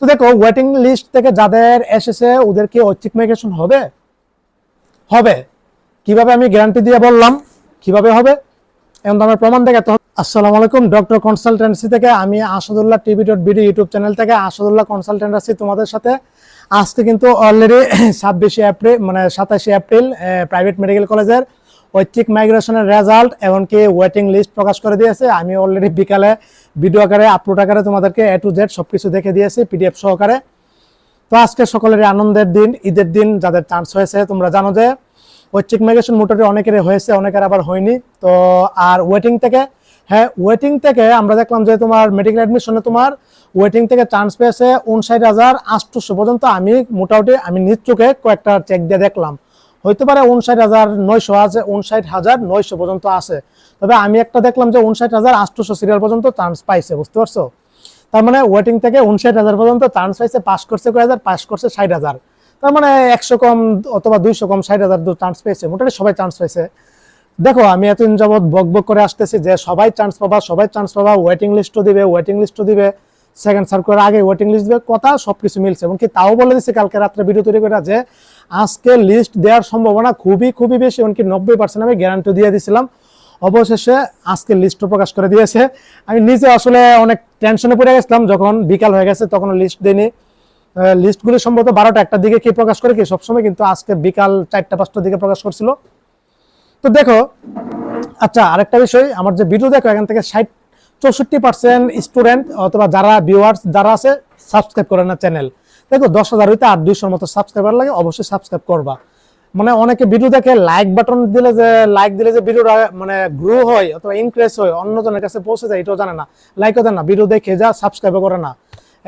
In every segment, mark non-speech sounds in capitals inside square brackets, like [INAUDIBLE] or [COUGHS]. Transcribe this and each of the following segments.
তো দেখো waiting list থেকে যাদের এসেছে, ওদের কি ঐচ্ছিক মাইগ্রেশন হবে? হবে। কীভাবে আমি গ্যারান্টি দিয়ে বললাম, কীভাবে হবে? তো আমার প্রমাণ দেখাতে হবে। আসসালামু আলাইকুম ডক্টর কনসালটেন্সি থেকে আমি Asadullah TV dot BD YouTube channel থেকে আসাদুল্লাহ কনসালটেন্ট আছি তোমাদের সাথে। আজকে কিন্তু অলরেডি [COUGHS] ছাব্বিশে এপ্রিল মানে সাতাশে এপ্রিল প্রাইভেট মেডিকেল কলেজের ঐচ্ছিক মাইগ্রেশনের রেজাল্ট এমনকি ওয়েটিং লিস্ট প্রকাশ করে দিয়েছে। আমি অলরেডি বিকালে ভিডিও আকারে আপলোড আকারে তোমাদেরকে এ টু জেড সব কিছু দেখে দিয়েছি পিডিএফ সহকারে। তো আজকে সকলের আনন্দের দিন, ঈদের দিন যাদের চান্স হয়েছে, তোমরা জানো যে ঐচ্ছিক মাইগ্রেশন মোটামুটি অনেকেরই হয়েছে, অনেকের আবার হয়নি। তো আর ওয়েটিং থেকে হ্যাঁ ওয়েটিং থেকে আমরা দেখলাম যে তোমার মেডিকেল অ্যাডমিশনে তোমার ওয়েটিং থেকে চান্স পেয়েছে উনষাট হাজার আটশোশো পর্যন্ত। আমি মোটামুটি, আমি নিজ চোখে কয়েকটা চেক দিয়ে দেখলাম। হইতে পারে উনষাট হাজার নয়শো আছে, উনষাট হাজার নয়শো পর্যন্ত আছে। তবে আমি একটা দেখলাম যে উনষাট হাজার আটশোশো সিরিয়াল পর্যন্ত চান্স পাইছে, বুঝতে পারছ? তার মানে ওয়েটিং থেকে উনষাট হাজার পর্যন্ত চান্স পাইছে পাস করছে কয় হাজার? পাস করছে ষাট হাজার। তার মানে একশো কম অথবা দুইশো কম ষাট হাজার চান্স পেয়েছে মোটামুটি সবাই চান্স পেয়েছে দেখো, আমি এতদিন যাবৎ বক বক করে আসতেছি যে সবাই চান্স পাবা, সবাই চান্স পাবা ওয়েটিং লিস্টও দিবে ওয়েটিং লিস্টও দিবে। সেকেন্ড সার্কুলার আগে ওয়েটিং লিস্ট দিবে, কথা সবকিছু মিলছে। এমনকি তাও বলে দিচ্ছে কালকে রাত্রে ভিডিও তৈরি করে যে আজকে লিস্ট দেওয়ার সম্ভাবনা খুবই খুবই বেশি, এমনকি নব্বই পার্সেন্ট আমি গ্যারান্টি দিয়ে দিয়েছিলাম। অবশেষে আজকে লিস্টও প্রকাশ করে দিয়েছে। আমি নিজে আসলে অনেক টেনশনে পড়ে গেছিলাম, যখন বিকাল হয়ে গেছে তখন লিস্ট দিইনি। লিস্টগুলি সম্ভবত বারোটা একটার দিকে কি প্রকাশ করে কি সবসময়, কিন্তু আজকে বিকাল চারটা, পাঁচটার দিকে প্রকাশ করছিল। তো দেখো আচ্ছা আরেকটা বিষয়, আমার যে ভিডিও দেখো, এখান থেকে ষাট, চৌষট্টি পার্সেন্ট স্টুডেন্ট অথবা যারা ভিউয়ার্স যারা আছে সাবস্ক্রাইব করে না চ্যানেল দেখো দশ হাজার হইতে আর দুইশোর মতো সাবস্ক্রাইবার লাগে, অবশ্যই সাবস্ক্রাইব করবা। মানে অনেকে ভিডিও দেখে লাইক বাটন দিলে যে লাইক দিলে যে ভিডিওটা মানে গ্রো হয় অথবা ইনক্রিজ হয়, অন্যজনের কাছে পৌঁছে যায়, এটাও জানে না। লাইকও দেন না ভিডিও দেখে যা সাবস্ক্রাইব করে না।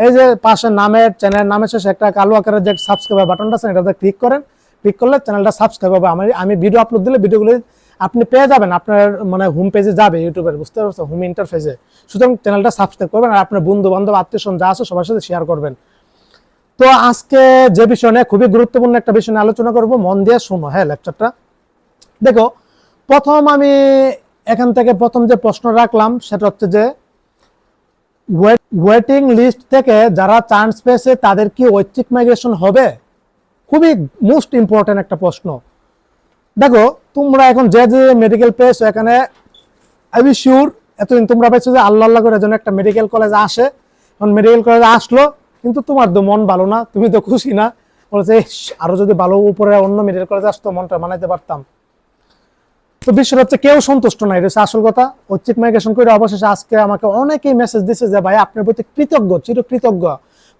এই যে পাশে নামের চ্যানেল নামের শেষে একটা কালো আকারের যে সাবস্ক্রাইব বাটনটা আছে, এটাতে ক্লিক করেন। ক্লিক করলে চ্যানেলটা সাবস্ক্রাইব হবে। আমি আমি ভিডিও আপলোড দিলে ভিডিওগুলো আপনি পেয়ে যাবেন, আপনার মানে হোম পেজে যাবে ইউটিউবের বুঝতে পারছ? হোম ইন্টারফেসে সুতরাং চ্যানেলটা সাবস্ক্রাইব করবেন আর আপনার বন্ধু বান্ধব আত্মীয় যা আছে সবার সাথে শেয়ার করবেন। তো আজকে যে বিষয় নিয়ে খুবই গুরুত্বপূর্ণ একটা বিষয় নিয়ে আলোচনা করব, মন দিয়ে শুনো হ্যাঁ লেকচারটা দেখো, প্রথম আমি এখান থেকে প্রথম যে প্রশ্ন রাখলাম, সেটা হচ্ছে যে ওয়েটিং লিস্ট থেকে যারা চান্স পেয়েছে, তাদের কি ঐচ্ছিক মাইগ্রেশন হবে? খুবই মোস্ট ইম্পর্টেন্ট একটা প্রশ্ন। দেখো, তোমরা এখন যে যে মেডিকেল পেয়েছ এখানে আই বি শিওর এতদিন তোমরা পেয়েছ যে আল্লাহ আল্লাহ করে যেন একটা মেডিকেল কলেজ আসে। এখন মেডিকেল কলেজ আসলো কিন্তু তোমার তো মন ভালো না তুমি তো খুশি না। বলেছে "ইস, আরও যদি ভালো উপরে অন্য মেডিকেল কলেজ আসতো মনটা মানাইতে পারতাম। তো বিষয় হচ্ছে কেউ সন্তুষ্ট নাই এটা আসল কথা। ঐচ্ছিক মাইগ্রেশন করে অবশেষে আজকে আমাকে অনেকেই মেসেজ দিছে যে ভাই আপনার প্রতি কৃতজ্ঞ চির কৃতজ্ঞ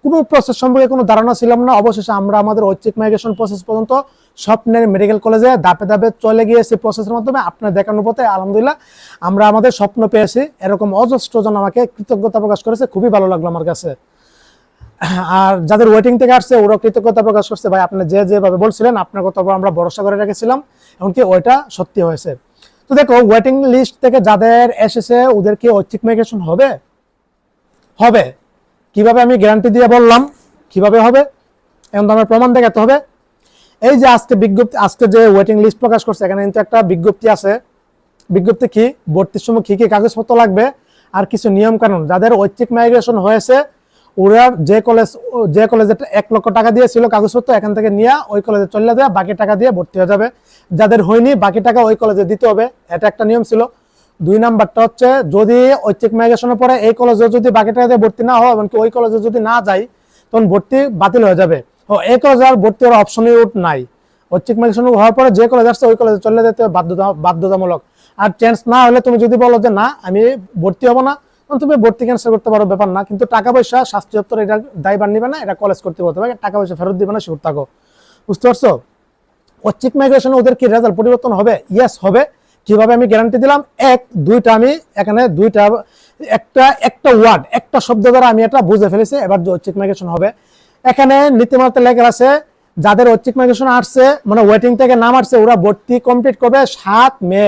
কোনো প্রসেস সম্পর্কে কোনো ধারণা ছিলাম না। অবশেষে আমরা আমাদের ঐচ্ছিক মাইগ্রেশন প্রসেস পর্যন্ত স্বপ্নের মেডিকেল কলেজে ধাপে ধাপে চলে গিয়েছি প্রসেসের মাধ্যমে। আপনার দেখানোর পথে আলহামদুলিল্লাহ আমরা আমাদের স্বপ্ন পেয়েছি। এরকম অজস্র জন আমাকে কৃতজ্ঞতা প্রকাশ করেছে। খুবই ভালো লাগল আমার কাছে। আর যাদের ওয়েটিং থেকে আসছে ওরা কৃতজ্ঞতা প্রকাশ করছে। ভাই, আপনি যে যেভাবে বলছিলেন, আপনার কথা আমরা ভরসা করে রেখেছিলাম, এমনকি ওইটা সত্যি হয়েছে। তো দেখো ওয়েটিং লিস্ট থেকে যাদের এসেছে, ওদের কি ঐচ্ছিক মাইগ্রেশন হবে? হবে। কীভাবে আমি গ্যারান্টি দিয়ে বললাম, কীভাবে হবে? তো আমার প্রমাণ দেখাতে হবে। এই যে আজকে বিজ্ঞপ্তি, আজকে যে ওয়েটিং লিস্ট প্রকাশ করছে, এখানে কিন্তু একটা বিজ্ঞপ্তি আছে। বিজ্ঞপ্তি কি? ভর্তির সময় কী কী কাগজপত্র লাগবে? আর কিছু নিয়ম কানুন যাদের ঐচ্ছিক মাইগ্রেশন হয়েছে ওরা যে কলেজ, যে কলেজে এক লক্ষ টাকা দিয়েছিল কাগজপত্র, এখান থেকে নিয়ে ওই কলেজে চলে দেওয়া বাকি টাকা দিয়ে ভর্তি হয়ে যাবে। যাদের হয়নি, বাকি টাকা ওই কলেজে দিতে হবে। এটা একটা নিয়ম ছিল। দুই নাম্বারটা হচ্ছে, যদি ঐচ্ছিক মাইগ্রেশনের পরে এই কলেজে যদি বাকি টাকা দিয়ে ভর্তি না হয়, এমনকি ওই কলেজে যদি না যাই, তখন ভর্তি বাতিল হয়ে যাবে। ও, এই কলেজে আর ভর্তি হওয়ার অপশনই নাই। ঐচ্ছিক মাইগ্রেশন হওয়ার পরে যে কলেজ আসছে, ওই কলেজে চলে যেতে বাধ্যতা, বাধ্যতামূলক। আর চেঞ্জ না হলে তুমি যদি বলো যে, না, আমি ভর্তি হব না তুমি ভর্তি ক্যান্সেল করতে পারো, ব্যাপার না। কিন্তু টাকা পয়সা স্বাস্থ্য দপ্তর এটা দায়ভার নিবে না, এটা কলেজ করতে বলতে হবে। টাকা পয়সা ফেরত দিবে না শিওর থাকো। বুঝতে পারছ? ঐচ্ছিক মাইগ্রেশনে ওদের কি রেজাল্ট পরিবর্তন হবে? ইয়েস হবে। কীভাবে আমি গ্যারান্টি দিলাম? এক, দুইটা আমি এখানে দুইটা, একটা একটা ওয়ার্ড একটা শব্দ দ্বারা আমি এটা বুঝে ফেলেছি, এবার ঐচ্ছিক মাইগ্রেশন হবে। এখানে নীতিমালাতে লেখা আছে, যাদের ঐচ্ছিক মাইগ্রেশন আসছে মানে ওয়েটিং থেকে নাম আসছে, ওরা ভর্তি কমপ্লিট করবে সাত মে।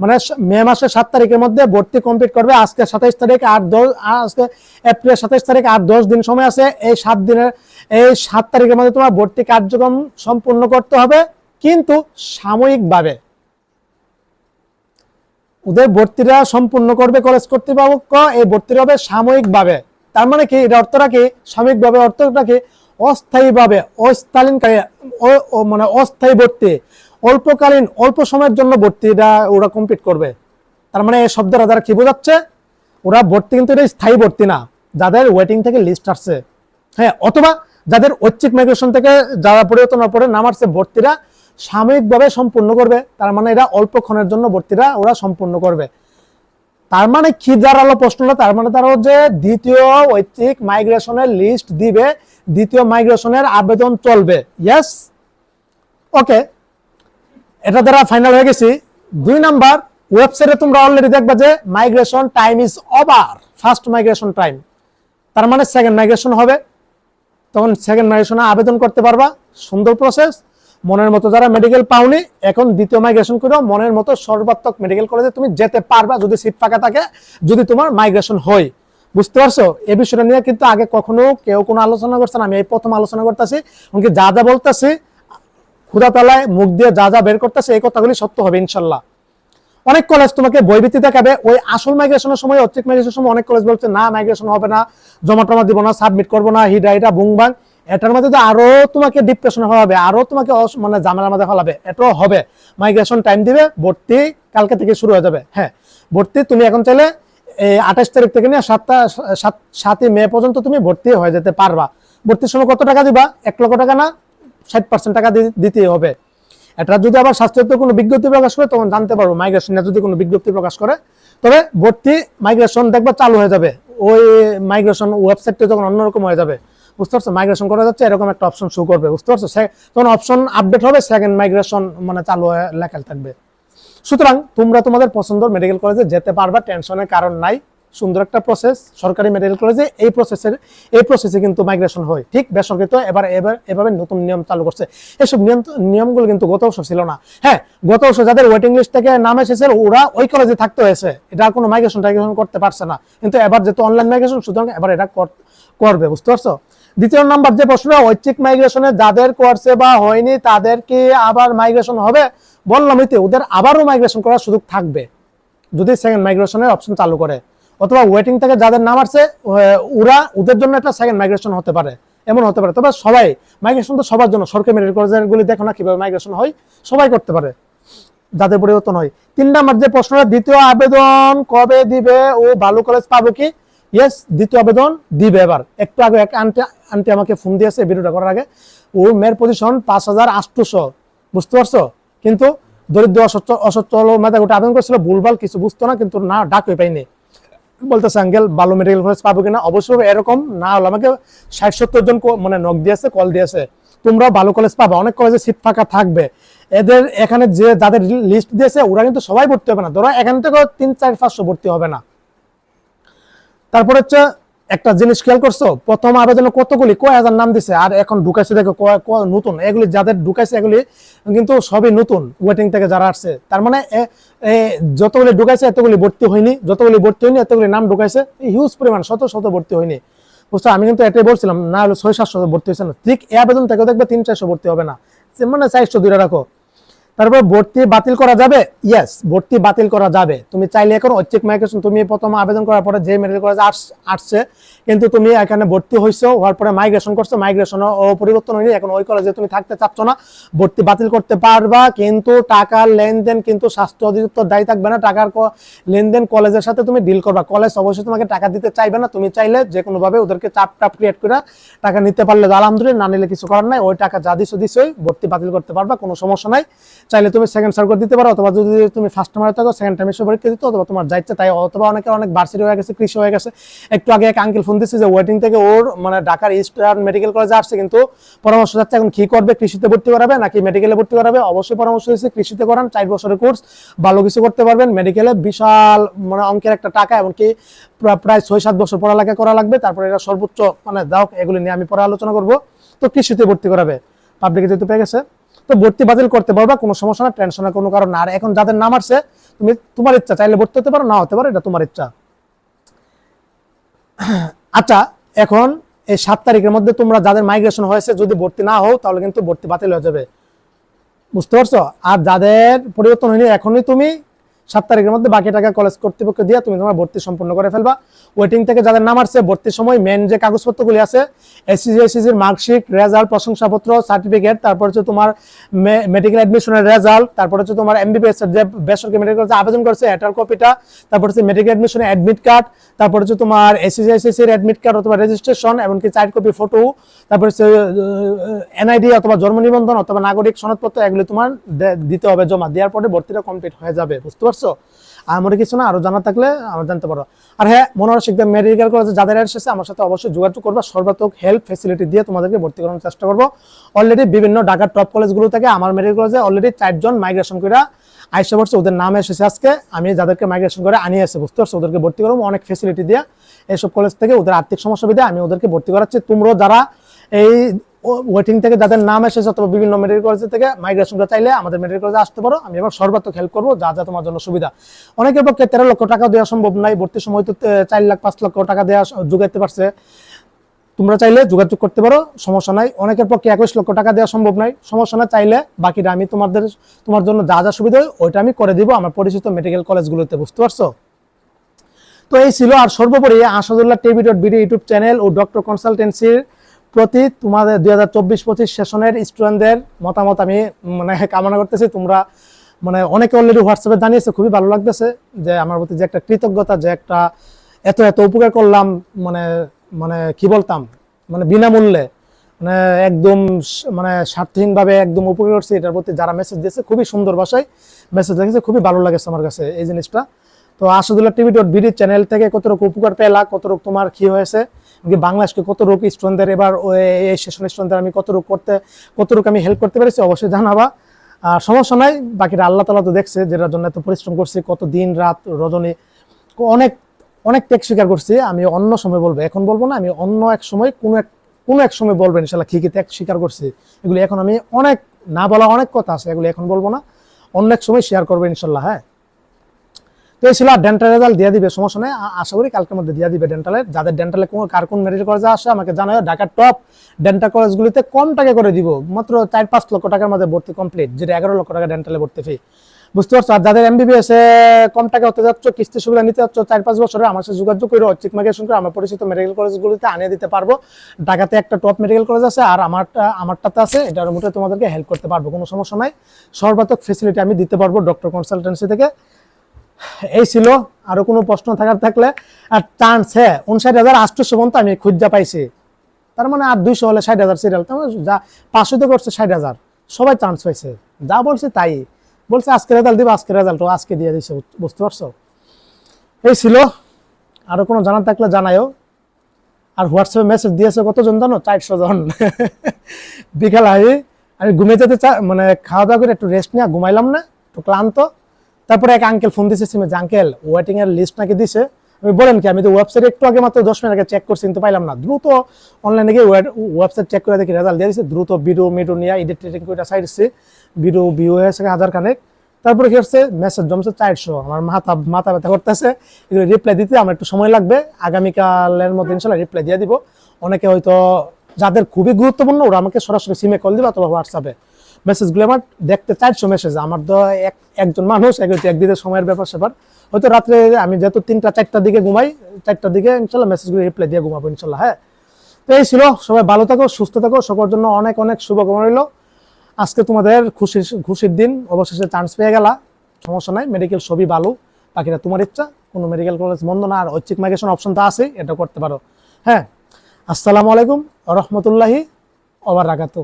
মানে মে মাসের সাত তারিখের মধ্যে ভর্তি কমপ্লিট করবে। আজকে সাতাইশ তারিখ আর দশ আজকে এপ্রিল সাতাইশ তারিখ আর দশ দিন সময় আছে। এই সাত দিনের, এই সাত তারিখের মধ্যে তোমার ভর্তি কার্যক্রম সম্পূর্ণ করতে হবে, কিন্তু সাময়িকভাবে। ওদের ভর্তিরা সম্পূর্ণ করবে কলেজ কর্তৃপক্ষ, এই ভর্তিটা হবে সাময়িকভাবে। তার মানে কি? এটা অর্থটা কি? সাময়িকভাবে অর্থটা কি? অস্থায়ীভাবে অস্থায়ীন মানে অস্থায়ী ভর্তি। অল্পকালীন, অল্প সময়ের জন্য ভর্তি এটা ওরা কমপ্লিট করবে। তার মানে এই শব্দের দ্বারা কি বোঝাচ্ছে? ওরা ভর্তি কিন্তু এটা স্থায়ী ভর্তি না। যাদের ওয়েটিং থেকে লিস্ট আসছে। হ্যাঁ অথবা যাদের ঐচ্ছিক মাইগ্রেশন থেকে যারা পরিবর্তন পরে নাম আসছে ভর্তিরা, সাময়িকভাবে সম্পূর্ণ করবে। তার মানে এরা অল্পক্ষণের জন্য ভর্তিরা ওরা সম্পূর্ণ করবে। তার মানে কি দাঁড়াল প্রশ্নটা তার মানে তারা যে দ্বিতীয় ঐচ্ছিক মাইগ্রেশনের লিস্ট দিবে, দ্বিতীয় মাইগ্রেশনের আবেদন চলবে। ইয়েস ওকে এটা দ্বারা ফাইনাল হয়ে গেছি। দুই নাম্বার ওয়েবসাইটে তোমরা অলরেডি দেখবা যে migration time is over first migration time তার মানে সেকেন্ড মাইগ্রেশন হবে। তখন সেকেন্ড মাইগ্রেশনে আবেদন করতে পারবা। সুন্দর প্রসেস মনের মতো যারা মেডিকেল পাওনি, এখন দ্বিতীয় মাইগ্রেশন করেও মনের মতো সর্বাত্মক মেডিকেল কলেজে তুমি যেতে পারবা যদি সিট ফাঁকা থাকে, যদি তোমার মাইগ্রেশন হয়। বুঝতে পারছ? এই বিষয়টা নিয়ে কিন্তু আগে কখনো কেউ কোনো আলোচনা করছে না। আমি এই প্রথম আলোচনা করতেছি। এমনকি যা যা বলতেছি ক্ষুদা তালায় মুখ দিয়ে যা যা বের করতেছে, এই কথাগুলি সত্য হবে, ইনশাল্লাহ। অনেক কলেজ তোমাকে বইভিত্তি দেখাবে, ওই আসল মাইগ্রেশনের সময় অর্থিক মাইগ্রেশনের সময় অনেক কলেজ বলছে, না মাইগ্রেশন হবে না জমা টমা দিব না সাবমিট করব না হিডা হিডা বুং বাং এটার মধ্যে তো আরও তোমাকে ডিপ্রেশনে হলাবে আরও তোমাকে মানে জামেলার মধ্যে হলাবে এটাও হবে। মাইগ্রেশন টাইম দিবে, ভর্তি কালকে থেকে শুরু হয়ে যাবে হ্যাঁ। ভর্তি তুমি এখন চাইলে আঠাশ তারিখ থেকে নিয়ে সাতটা, সাত, সাতই মে পর্যন্ত তুমি ভর্তি হয়ে যেতে পারবা। ভর্তির সময় কত টাকা দিবা? এক লক্ষ টাকা না ষাট পার্সেন্ট টাকা দিতে হবে। এটা যদি আবার স্বাস্থ্য কোনো বিজ্ঞপ্তি প্রকাশ করে, তখন জানতে পারব মাইগ্রেশনে যদি কোনো বিজ্ঞপ্তি প্রকাশ করে। তবে ভর্তি মাইগ্রেশন দেখবা চালু হয়ে যাবে। ওই মাইগ্রেশন ওয়েবসাইটটা যখন অন্যরকম হয়ে যাবে, বুঝতে পারছ? মাইগ্রেশন করা যাচ্ছে, এরকম একটা অপশন শো করবে, বুঝতে পারছ? তখন অপশন আপডেট হবে সেকেন্ড মাইগ্রেশন মানে চালু হয়ে লেখা থাকবে। সুতরাং তোমরা তোমাদের পছন্দের মেডিকেল কলেজে যেতে পারবা টেনশনের কারণ নাই। সুন্দর একটা প্রসেস সরকারি মেডিকেল কলেজে এই প্রসেসের এই প্রসেসে কিন্তু মাইগ্রেশন হয়। ঠিক বেসরকারি তো এবার এবার এভাবে নতুন নিয়ম চালু করছে। এসব নিয়ম নিয়মগুলো কিন্তু গত বছর ছিল না। হ্যাঁ গত বছর যাদের ওয়েটিং লিস্ট থেকে নাম এসেছে, ওরা ওই কলেজে থাকতে হয়েছে। এটা কোনো মাইগ্রেশন টাইগ্রেশন করতে পারছে না। কিন্তু এবার যেহেতু অনলাইন মাইগ্রেশন সুতরাং এবার এটা করবে, বুঝতে পারছ? দ্বিতীয় নাম্বার যে প্রশ্ন, ঐচ্ছিক মাইগ্রেশনে যাদের করছে বা হয়নি, তাদের কি আবার মাইগ্রেশন হবে? বললাম ওদের আবারও মাইগ্রেশন করার সুযোগ থাকবে। যদি সেকেন্ড মাইগ্রেশনের অপশন চালু করে। অথবা ওয়েটিং থেকে যাদের নাম আসছে ওরা ওদের জন্য একটা সেকেন্ড মাইগ্রেশন হতে পারে। এমন হতে পারে। তবে সবাই মাইগ্রেশন তো সবার জন্য। সরকারি মেডিকেল কলেজগুলি দেখো না কীভাবে মাইগ্রেশন হয়? সবাই করতে পারে। যাদের পরিবর্তন হয়। তিন নাম্বার যে প্রশ্নটা, দ্বিতীয় আবেদন কবে দিবে ও ভালো কলেজ পাবো কি? ইয়েস দ্বিতীয় আবেদন দিবে এবার। একটু আগে এক আন্টি আন্টি আমাকে ফোন দিয়েছে ভিডিওটা করার আগে। ও মেয়ের পজিশন পাঁচ হাজার আটশোশো বুঝতে পারছ? কিন্তু দরিদ্র অসচ্ছল অসচ্ছল মেধা গোটা আবেদন করেছিল। ভুলভাল কিছু বুঝতো না, কিন্তু না ডাক হয়ে পাইনি। বলতেছে, আঙ্কেল, ভালো মেডিকেল কলেজ পাবো কিনা? অবশ্যই এরকম না হলো আমাকে ষাট সত্তর জন মানে নক দিয়েছে কল দিয়েছে। তোমরাও ভালো কলেজ পাবে, অনেক কলেজে সিট ফাঁকা থাকবে। এদের এখানে যে যাদের লিস্ট দিয়েছে, ওরা কিন্তু সবাই ভর্তি হবে না। ধরো এখান থেকে তিন, চার, পাঁচশো ভর্তি হবে না। তারপর হচ্ছে একটা জিনিস খেয়াল করছ? প্রথম আবেদনে কতগুলি কয় হাজার নাম দিছে, আর এখন ঢুকাইছে দেখো নতুন। এগুলি যাদের ঢুকাইছে, এগুলি কিন্তু সবই নতুন ওয়েটিং থেকে যারা আসছে। তার মানে এ- এ যতগুলি ঢুকাইছে, এতগুলি ভর্তি হয়নি। যতগুলি ভর্তি হয়নি, এতগুলি নাম ঢুকাইছে হিউজ পরিমাণ, শত শত ভর্তি হয়নি। বুঝছ? আমি কিন্তু এটাই বলছিলাম, না হলে ছয় সাতশো ভর্তি হয়েছে না। ঠিক এই আবেদন থেকে দেখবে তিন চারশো ভর্তি হবে না। মানে চারশো দূরে রাখো। তারপর ভর্তি বাতিল করা যাবে? ইয়েস ভর্তি বাতিল করা যাবে। তুমি চাইলে এখন ঐচ্ছিক মাইগ্রেশন, তুমি প্রথম আবেদন করার পরে যে মেডিকেল কলেজ আসছে কিন্তু তুমি এখানে ভর্তি হয়েছো হওয়ার পরে মাইগ্রেশন করছ মাইগ্রেশন ও পরিবর্তন হয়নি। এখন ওই কলেজে তুমি থাকতে চাচ্ছ না, ভর্তি বাতিল করতে পারবা, কিন্তু টাকার লেনদেন কিন্তু স্বাস্থ্য অধিদপ্তর দায়ী থাকবে না। টাকার লেনদেন কলেজের সাথে তুমি ডিল করবা। কলেজ অবশ্যই তোমাকে টাকা দিতে চাইবে না। তুমি চাইলে যে কোনো ভাবে ওদেরকে চাপ টাপ ক্রিয়েট করে টাকা নিতে পারলে। আলহামদুলিল্লাহ, না নিলে কিছু করার নাই। ওই টাকা যা দিছো, দিছোই। ভর্তি বাতিল করতে পারবা, কোনো সমস্যা নাই। চাইলে তুমি সেকেন্ড সার্কুলার দিতে পারো, অথবা যদি তুমি ফার্স্ট টাইমার থাকো সেকেন্ড এসে পরীক্ষা দিতে, অথবা তোমার যাইতে তাই, অথবা অনেকে অনেক ভার্সিটি হয়ে গেছে, কৃষি হয়ে গেছে। একটু আগে এক আঙ্কেল ফোন দিচ্ছে যে ওয়েটিং থেকে ওর মানে ঢাকার ইস্টার্ন মেডিকেল কলেজে আসছে কিন্তু পরামর্শ যাচ্ছে এখন কি করবে, কৃষিতে ভর্তি করাবে নাকি মেডিকেলে ভর্তি করাবে? অবশ্যই পরামর্শ দিচ্ছে কৃষিতে করান, চার বছরের কোর্স ভালো কিছু করতে পারবেন। মেডিকেলে বিশাল মানে অঙ্কের একটা টাকা, এমনকি প্রায় ছয় সাত বছর পড়ালেখা করা লাগবে। তারপরে এটা সর্বোচ্চ মানে দাও এগুলি নিয়ে আমি পরে আলোচনা করব। তো কৃষিতে ভর্তি করাবে। পাবলিকে যেহেতু পেয়ে গেছে, তো ভর্তি বাতিল করতে পারবা, কোনো সমস্যা না টেনশনের কোনো কারণ না আর এখন যাদের নাম আসছে, তুমি তোমার ইচ্ছা, চাইলে ভর্তি হতে পারো না হতে পারো, এটা তোমার ইচ্ছা। আচ্ছা এখন এই সাত তারিখের মধ্যে তোমরা যাদের মাইগ্রেশন হয়েছে যদি ভর্তি না হও, তাহলে কিন্তু ভর্তি বাতিল হয়ে যাবে। বুঝতে পারছ? আর যাদের পরিবর্তন হয়নি, এখনই তুমি সাত তারিখের মধ্যে বাকি টাকা কলেজ কর্তৃপক্ষ দিয়ে তুমি তোমার ভর্তি সম্পূর্ণ করে ফেলবা। ওয়েটিং থেকে যাদের নাম আসছে, ভর্তির সময় মেন যে কাগজপত্রগুলি আছে এসসিজি এসসিজির মার্কশিট রেজাল্ট প্রশংসাপত্র সার্টিফিকেট তারপর হচ্ছে তোমার মেডিকেল অ্যাডমিশনের রেজাল্ট তারপর হচ্ছে তোমার এমবিবিএস যে বেসরকারি মেডিকেল আবেদন করছে এটার কপিটা তারপর হচ্ছে মেডিকেল অ্যাডমিশনের অ্যাডমিট কার্ড তারপর হচ্ছে তোমার এসসিজি এসসিজির অ্যাডমিট কার্ড অথবা রেজিস্ট্রেশন এমনকি চার কপি ফটো তারপর হচ্ছে এনআইডি অথবা জন্ম নিবন্ধন অথবা নাগরিক সনদপত্র, এগুলি তোমার দিতে হবে জমা। দেওয়ার পরে ভর্তিটা কমপ্লিট হয়ে যাবে, বুঝতে পারছ? আমার কিছু না, আরও জানা থাকলে আমার জানতে পারো। আর হ্যাঁ মনোহর শিখবে মেডিকেল কলেজে যাদের এসেছে আমার সাথে অবশ্যই যোগাযোগ করবা। সর্বাত্মক হেল্প ফেসিলিটি দিয়ে তোমাদেরকে ভর্তি করানোর চেষ্টা করব। অলরেডি বিভিন্ন ঢাকার টপ কলেজগুলো থেকে আমার মেডিকেল কলেজে অলরেডি চারজন মাইগ্রেশন করে আইসে পড়ছে। ওদের নাম এসেছে আজকে। আমি যাদেরকে মাইগ্রেশন করে আনিয়ে এসে বুঝতে পারছ? ওদেরকে ভর্তি করব। অনেক ফেসিলিটি দিয়ে এইসব কলেজ থেকে ওদের আর্থিক সমস্যা বিধে আমি ওদেরকে ভর্তি করাচ্ছি। তোমরাও যারা এই ওয়েটিং থেকে যাদের নাম এসেছে অথবা বিভিন্ন মেডিকেল কলেজ থেকে মাইগ্রেশন করে চাইলে আমাদের মেডিকেল কলেজে আসতে পারো। আমি এবার সর্বাত্মক হেল্প করব, যা যা তোমার জন্য সুবিধা। অনেকের পক্ষে তেরো লক্ষ টাকা দেওয়া সম্ভব নাই ভর্তির সময় তো চার লাখ, পাঁচ লক্ষ টাকা দেওয়া যোগাইতে পারছে। তোমরা চাইলে যোগাযোগ করতে পারো, সমস্যা নাই। অনেকের পক্ষে একুশ লক্ষ টাকা দেওয়া সম্ভব নাই, সমস্যা না চাইলে বাকিটা আমি তোমাদের, তোমার জন্য যা যা সুবিধা ওইটা আমি করে দিব আমার পরিচিত মেডিকেল কলেজগুলোতে বুঝতে পারছ? তো এই ছিল আর সর্বোপরি Asadullah TV dot BD YouTube channel ও ডক্টর কনসালটেন্সির প্রতি তোমাদের দুই হাজার চব্বিশ পঁচিশ সেশনের স্টুডেন্টদের মতামত আমি মানে কামনা করতেছি। তোমরা মানে অনেকে অলরেডি হোয়াটসঅ্যাপে জানিয়েছে, খুবই ভালো লাগতেছে যে আমার প্রতি যে একটা কৃতজ্ঞতা, যে একটা এত এত উপকার করলাম মানে মানে কি বলতাম? মানে বিনামূল্যে মানে একদম মানে স্বার্থহীনভাবে একদম উপকার করছে। এটার প্রতি যারা মেসেজ দিয়েছে, খুবই সুন্দর ভাষায় মেসেজ লিখেছে খুবই ভালো লাগেছে আমার কাছে এই জিনিসটা। তো Asadullah TV dot BD channel থেকে কতটুকু উপকার পেলা, কতটুকু তোমার কি হয়েছে বাংলাদেশকে রোগ স্টুডেন্টদের এবার এই সেশন স্টুডেন্টদের আমি কত রোগ করতে কতটুকু আমি হেল্প করতে পেরেছি, অবশ্যই জানাবা। আর সমস্যা নাই বাকিটা আল্লাহ তালা তো দেখছে যেটার জন্য এত পরিশ্রম করছি, কত দিন রাত রজনী, অনেক অনেক ত্যাগ স্বীকার করছি, আমি অন্য সময় বলব, এখন বলব না, আমি অন্য এক সময় কোনো এক কোনো এক সময় বলব ইনশাল্লাহ কি কি ত্যাগ স্বীকার করছি। এগুলি এখন আমি অনেক, না বলা অনেক কথা আছে, এগুলি এখন বলব না, অন্য এক সময় শেয়ার করব ইনশাল্লাহ হ্যাঁ। তো এই ছিল ডেন্টাল রেজাল্ট দিয়ে দিবে, সমস্যা নেই। আশা করি কালকের মধ্যে দিয়ে দিবে ডেন্টালের যাদের ডেন্টালে কোন কার কোন মেডিকেল কলেজে আসে, আমাকে জানাও ঢাকার টপ ডেন্টাল কলেজগুলিতে কম টাকা করে দিব। মাত্র চার পাঁচ লক্ষ টাকার মধ্যে ভর্তি কমপ্লিট যেটা এগারো লক্ষ টাকা ডেন্টালে ভর্তি ফি বুঝতে পারছ? আর যাদের এমবিবিএস এ কম টাকা হতে যাচ্ছ, কিস্তি সুবিধা নিতে যাচ্ছ, চার পাঁচ বছরে আমার সাথে যোগাযোগ করে চিক মাইগ্রেশন করে আমার পরিচিত মেডিকেল কলেজগুলিতে আনিয়ে দিতে পারব। ঢাকাতে একটা টপ মেডিকেল কলেজ আছে, আর আমারটা আমারটাতে আছে, এটার মধ্যে তোমাদেরকে হেল্প করতে পারব, কোনো সমস্যা নাই। সর্বাত্মক ফেসিলিটি আমি দিতে পারব ডক্টর কনসালটেন্সি থেকে। এই ছিল, আরও কোনো প্রশ্ন থাকার থাকলে, আর চান্স হ্যাঁ উনষাট হাজার আটশোশো পর্যন্ত আমি খুঁজা পাইছি। তার মানে আর দুইশো হলে ষাট হাজার সিরিয়াল তার মানে যা পাঁচশো তো করছে ষাট হাজার, সবাই চান্স পাইছে। যা বলছে তাই। বলছে আজকে রেজাল্ট দিব আজকে রেজাল্ট আজকে দিয়ে দিছে বুঝতে পারছ? এই ছিল। আরও কোনো জানার থাকলে জানাইও আর হোয়াটসঅ্যাপে মেসেজ দিয়েছে কতজন জানো? চারশো জন। [LAUGHS] বিকাল আহি, আমি ঘুমে যেতে চা মানে খাওয়া দাওয়া করে একটু রেস্ট নিয়ে ঘুমাইলাম না, একটু ক্লান্ত। তারপরে এক আঙ্কেল ফোন দিছে সিমে যে আঙ্কেল ওয়েটিং এর লিস্ট নাকি দিছে? আমি বলেন কি, আমি তো ওয়েবসাইট একটু আগে মাত্র দশ মিনিট আগে চেক করছি, কিন্তু পাইলাম না। দ্রুত অনলাইনে গিয়ে ওয়েবসাইট চেক করে দেখি রেজাল্ট দিয়ে দিছে। দ্রুত ভিডিও মিডিও নিয়ে এডিট টেডিং করে সাইড দিচ্ছি ভিডিও ভিউ হয়েছে হাজার খানেক। তারপরে কি হচ্ছে? মেসেজ জমছে চারশো। আমার মাথা মাথা ব্যথা করতেছে। এগুলো রিপ্লাই দিতে আমার একটু সময় লাগবে। আগামীকালের মধ্যে ইনশাল্লাহ রিপ্লাই দিয়ে দিব। অনেকে হয়তো যাদের খুবই গুরুত্বপূর্ণ, ওরা আমাকে সরাসরি সিমে কল দিবে অথবা হোয়াটসঅ্যাপে মেসেজগুলো আমার দেখতে চারশো মেসেজ আমার তো এক, একজন মানুষ, এক একদিনের সময়ের ব্যাপার স্যাপার। হয়তো রাত্রে আমি যেহেতু তিনটা, চারটার দিকে ঘুমাই, চারটার দিকে ইনশাল্লাহ মেসেজগুলো রিপ্লাই দিয়ে ঘুমাবো ইনশাল্লাহ হ্যাঁ। তো এই ছিল, সবাই ভালো থাকো, সুস্থ থাকো সবার জন্য অনেক অনেক শুভকামনা রইল। আজকে তোমাদের খুশির খুশির দিন, অবশেষে চান্স পেয়ে গেলা, সমস্যা নাই মেডিকেল সবই ভালো বাকিটা তোমার ইচ্ছা, কোনো মেডিকেল কলেজ বন্ধ না, আর ঐচ্ছিক মাইগ্রেশন অপশন তো আছে এটা করতে পারো হ্যাঁ। আসসালামু আলাইকুম, রহমতুল্লাহি ওবার রাখাতো